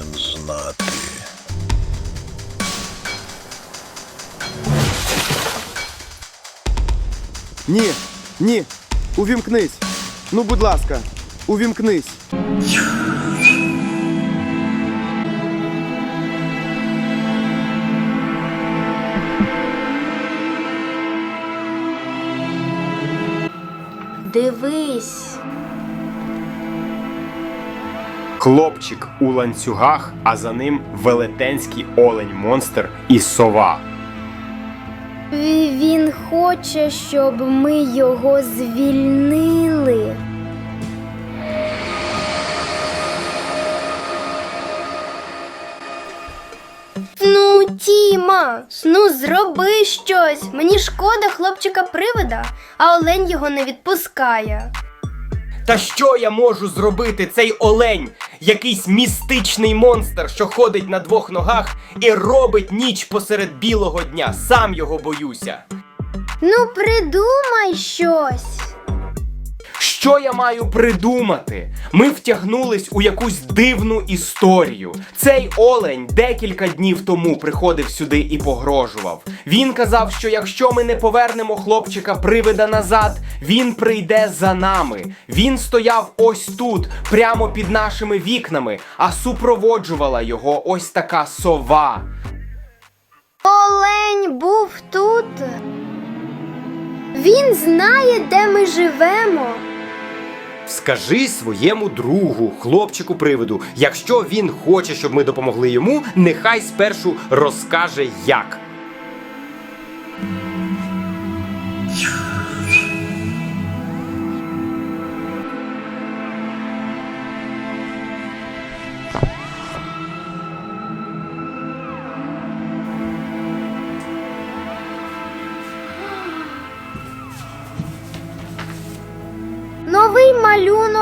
повинен знати. Ні, ні, увімкнись. Ну, будь ласка, увімкнись. Дивись. Хлопчик у ланцюгах, а за ним велетенський олень монстр і сова. Він хоче, щоб ми його звільнили. Ну, Тіма, ну зроби щось. Мені шкода хлопчика привида, а олень його не відпускає. Та що я можу зробити? Цей олень? Якийсь містичний монстр, що ходить на двох ногах і робить ніч посеред білого дня. Сам його боюся. Ну, придумай щось. Що я маю придумати? Ми втягнулись у якусь дивну історію. Цей олень декілька днів тому приходив сюди і погрожував. Він казав, що якщо ми не повернемо хлопчика привида назад, він прийде за нами. Він стояв ось тут, прямо під нашими вікнами, а супроводжувала його ось така сова. Олень був тут. Він знає, де ми живемо. Скажи своєму другу, хлопчику привиду, якщо він хоче, щоб ми допомогли йому, нехай спершу розкаже як.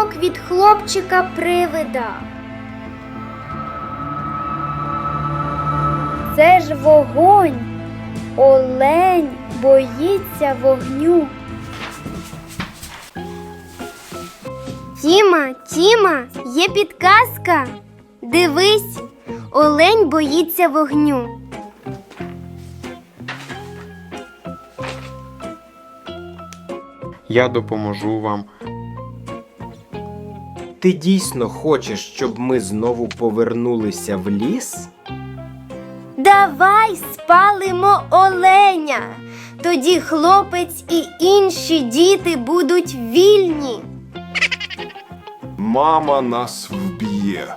Малюнок від хлопчика привида. Це ж вогонь. Олень боїться вогню. Тіма, Тіма, є підказка. Дивись, олень боїться вогню. Я допоможу вам. Ти дійсно хочеш, щоб ми знову повернулися в ліс? Давай спалимо оленя. Тоді хлопець і інші діти будуть вільні. Мама нас вб'є.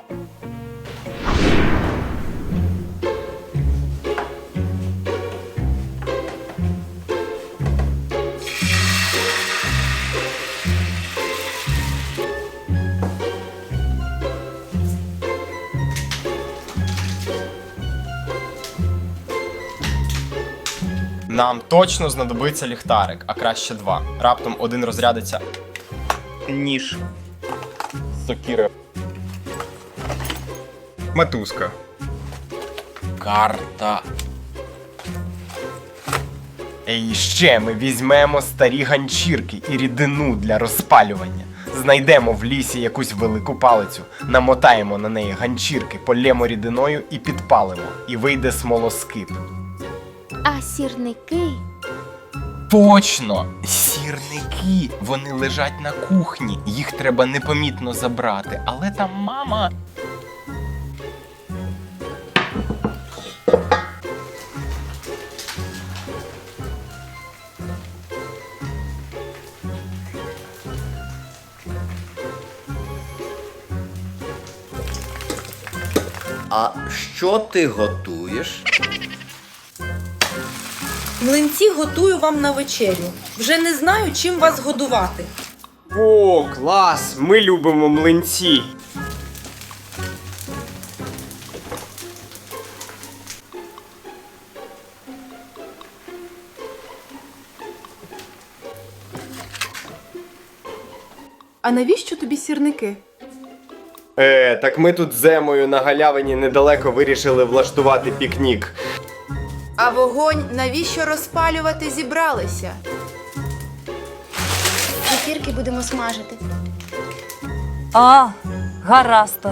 Нам точно знадобиться ліхтарик, а краще два. Раптом один розрядиться. Ніж. Сокіра. Матузка. Карта. І ще ми візьмемо старі ганчірки і рідину для розпалювання. Знайдемо в лісі якусь велику палицю, намотаємо на неї ганчірки, полємо рідиною і підпалимо. І вийде смолоскип. А сірники Точно! Сірники! Вони лежать на кухні. Їх треба непомітно забрати. Але там мама. А що ти готуєш? Млинці готую вам на вечерю. Вже не знаю, чим вас годувати. О, клас! Ми любимо млинці. А навіщо тобі сірники? Е, так ми тут з Емою на галявині недалеко вирішили влаштувати пікнік. А вогонь навіщо розпалювати зібралися? Зефірки будемо смажити. А, гаразд.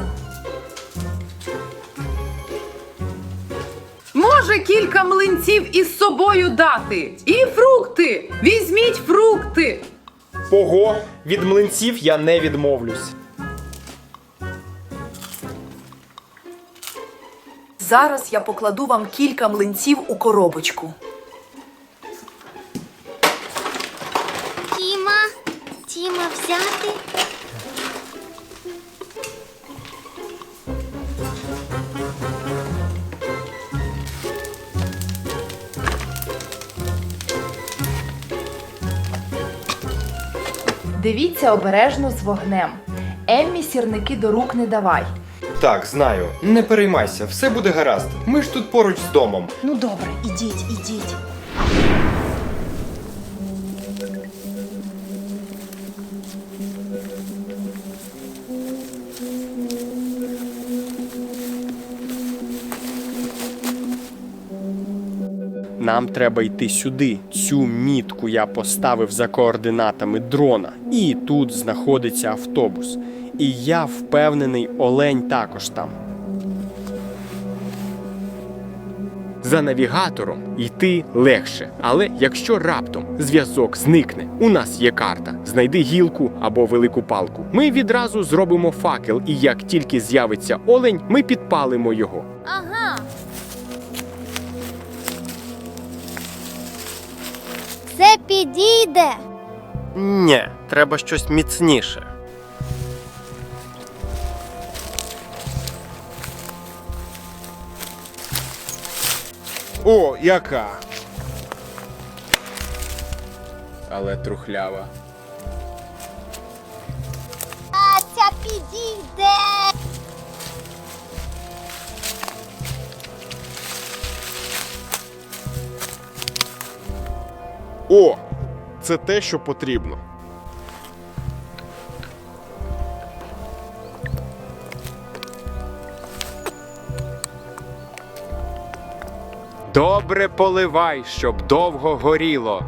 Може, кілька млинців із собою дати. І фрукти. Візьміть фрукти. Ого, від млинців я не відмовлюсь. Зараз я покладу вам кілька млинців у коробочку. Тіма, Тіма взяти. Дивіться обережно з вогнем. Еммі сірники до рук не давай. Так, знаю. Не переймайся, все буде гаразд. Ми ж тут поруч з домом. Ну добре, ідіть, ідіть. Нам треба йти сюди. Цю мітку я поставив за координатами дрона. І тут знаходиться автобус. І я впевнений, олень також там. За навігатором йти легше, але якщо раптом зв'язок зникне, у нас є карта. Знайди гілку або велику палку. Ми відразу зробимо факел, і як тільки з'явиться олень, ми підпалимо його. Ага. Це підійде. Ні, треба щось міцніше. О, яка? Але трухлява. А ця підійде. О, це те, що потрібно. Добре поливай, щоб довго горіло.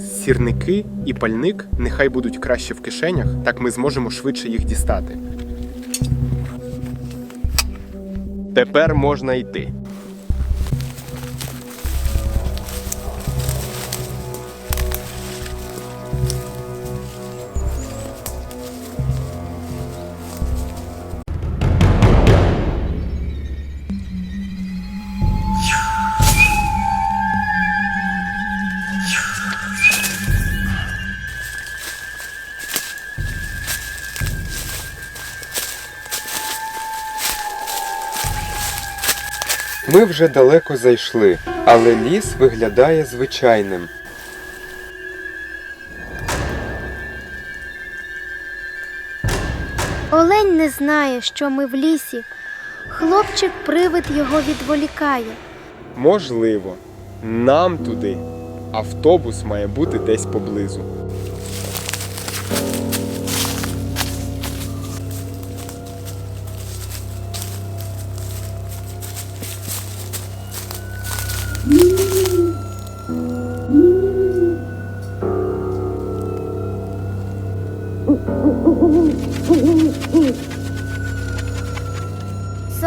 Сірники і пальник нехай будуть краще в кишенях, так ми зможемо швидше їх дістати. Тепер можна йти. Ми вже далеко зайшли, але ліс виглядає звичайним. Олень не знає, що ми в лісі. Хлопчик-привид його відволікає. Можливо, нам туди. Автобус має бути десь поблизу.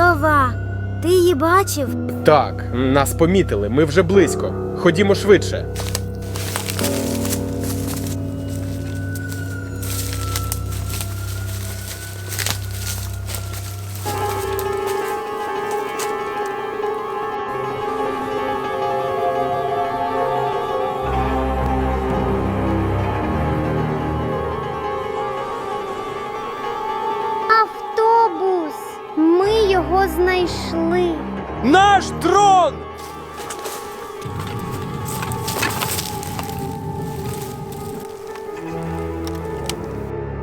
Сова, ти її бачив? Так, нас помітили, ми вже близько. Ходімо швидше. Наш дрон!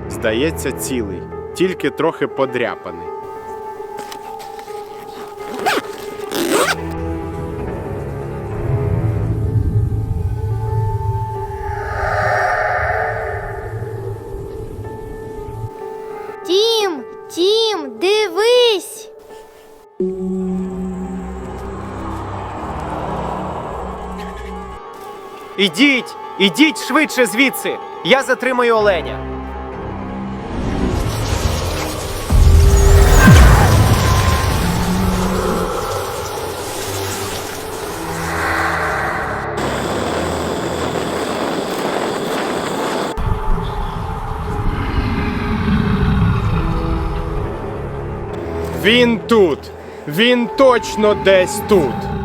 Здається, цілий, тільки трохи подряпаний. Ідіть, ідіть швидше звідси. Я затримаю Оленя. Він тут. Він точно десь тут.